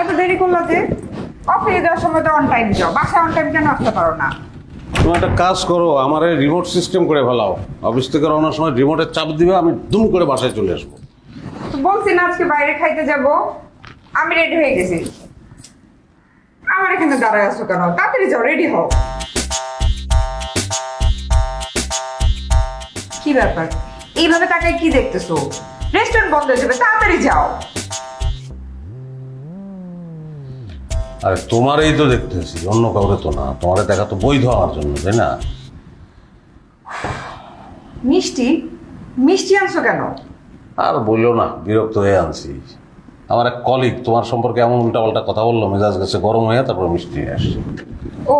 এত দেরি করল যে? অফিসে যাওয়ার সময় তো অন টাইম যাও। বাসায় অন টাইম কেন আসতে পারো না? তুমি একটা কাজ করো আমার এই রিমোট সিস্টেম করে ফেলাও। অফিস থেকে রওনার সময় রিমোটের চাপ দিবে আমি দুম করে বাসায় চলে আসব। তো বলছি না আজকে বাইরে খাইতে যাব। আমি রেডি হয়ে গেছি। আমার এখানে দাঁড়ায় আছো কেন? তাড়াতাড়ি যাও রেডি হও। কি ব্যাপার? এইভাবে তাকায় কি দেখতেছো? রেস্টুরেন্ট বন্ধ হয়ে যাবে তাড়াতাড়ি যাও। আরে তোমারই তো দেখতেছি অন্য কাউরে তো না। তোমারে দেখা তো বৈধ আমার জন্য তাই না? মিষ্টি মিষ্টি আনছো কেন? আর বলল না বিরক্ত হয়ে আনছি। আমার এক কলিগ তোমার সম্পর্কে এমন উল্টাপাল্টা কথা বলল মেজাজ গেছে গরম হয়ে তারপর মিষ্টি নিয়ে আসছে। ও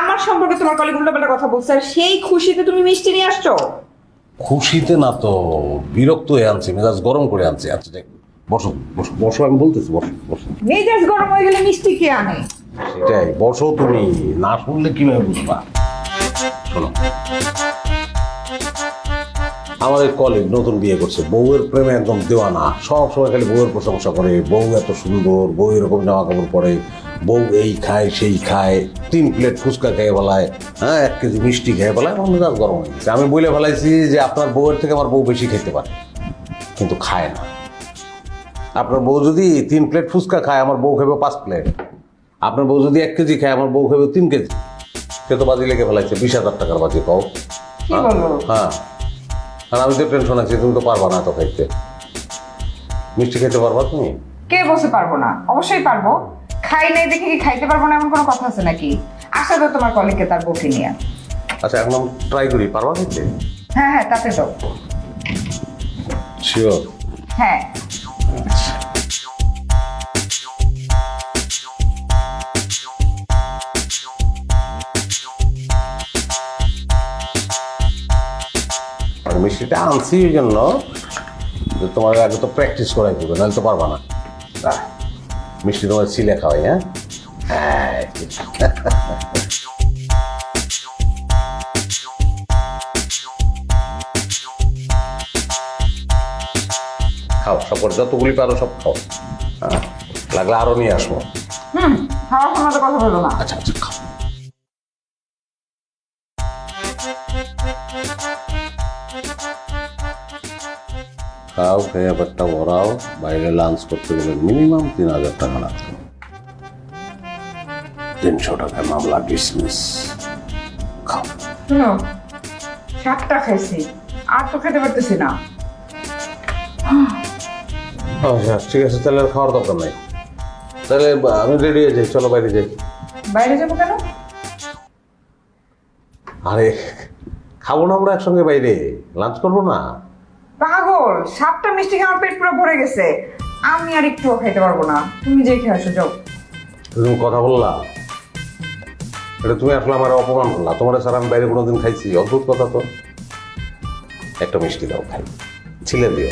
আমার সম্পর্কে তোমার কলিগ উল্টাপাল্টা কথা বলছে আর সেই খুশিতে তুমি মিষ্টি নিয়ে আসছো? খুশিতে না তো বিরক্ত হয়ে আনছি মেজাজ গরম করে আনছি। আচ্ছা দেখ বসো বসো বসো আমি বলতেছি বসো বসো। মেজাজ গরম হয়ে গেলে মিষ্টি কে আনে। সেটাই বসো তুমি না শুনলে কীভাবে বুঝবা? শোনো। আমার এই কলিগ নতুন বিয়ে করছে বউয়ের প্রেমে একদম দেওয়ানা। সব সময় খালি বউয়ের প্রশংসা করে বউ এত সুন্দর বউ এরকম জামা কাপড় পরে বউ এই খায় সেই খায় তিন প্লেট ফুচকা খেয়ে ফেলায় হ্যাঁ এক কেজি মিষ্টি খেয়ে ফেলায় আমার মেজাজ গরম হয়ে গেছে। আমি বলে ফেলাইছি যে আপনার বউয়ের থেকে আমার বউ বেশি খেতে পারে কিন্তু খায় না। আপনার বউ যদি তিন প্লেট ফুচকা খায় আমার বউ খাবে পাঁচ প্লেট আপনার বউ যদি এক কেজি খায় আমার বউ খাবে তিন কেজি। সে তো বাজি লেগে ফেলাইছে বিশ হাজার টাকার বাজি পাও কি হ্যাঁ। আর আমি তো টেনশন আছি তুমি তো পারবা না তো খাইতে। মিষ্টি খেতে পারবা তুমি? কে বসে পারব না? অবশ্যই পারব। খাই নাই দেখে কি খাইতে পারব না এমন কোনো কথা আছে নাকি? আসা তো তোমার কলিগকে তার বউকে নিয়ে। আচ্ছা এখন আমি ট্রাই করি পারবা খেতে? হ্যাঁ হ্যাঁ তাতে যাও। শিওর হ্যাঁ। মিষ্টিটা আনছি এই জন্য তোমার আগে তো প্র্যাকটিস করাই দেবে, নাহলে তো পারবা না। মিষ্টি তোমার ছিলে খাওয়াই হ্যাঁ? হ্যাঁ খাও সব যতগুলি পারো সব খাও। হ্যাঁ লাগলে আরও নিয়ে আসব। হুম খাওয়ার সময় তো কথা বলো না। আচ্ছা আচ্ছা খাও। খাও খেয়ে পেটটা ভরাও বাইরে লাঞ্চ করতে গেলে মিনিমাম তিন হাজার টাকা লাগবে। তিনশো টাকায় মামলা ডিসমিস খাও। শুনো সাতটা খাইছি আর তো খেতে পারতেছি না। আচ্ছা ঠিক আছে তাহলে আর খাওয়ার দরকার নাই। তাহলে আমি রেডি হয়ে যাই চলো বাইরে যাই। বাইরে যাব কেন? আরে খাব না আমরা একসঙ্গে বাইরে লাঞ্চ করব না। পাগল সাতটা মিষ্টি খেয়ে আমার পেট পুরো ভরে গেছে। আমি আর একটুও খাইতে পারব না। তুমি যে খেয়ে আসো যাও। তুমি কথা বললাম এটা তুমি আসলে আমার অপমান করলা। তোমার স্যার আমি বাইরে কোনোদিন খাইছি অদ্ভুত কথা তো। একটা মিষ্টি দাও খাই। ছিলে দিও।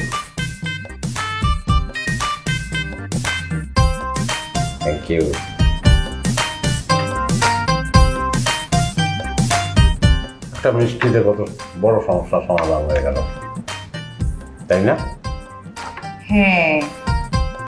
থ্যাংক ইউ একটা মিষ্টিতে কত বড় সমস্যার সমাধান হয়ে গেল। তাই না? হ্যাঁ।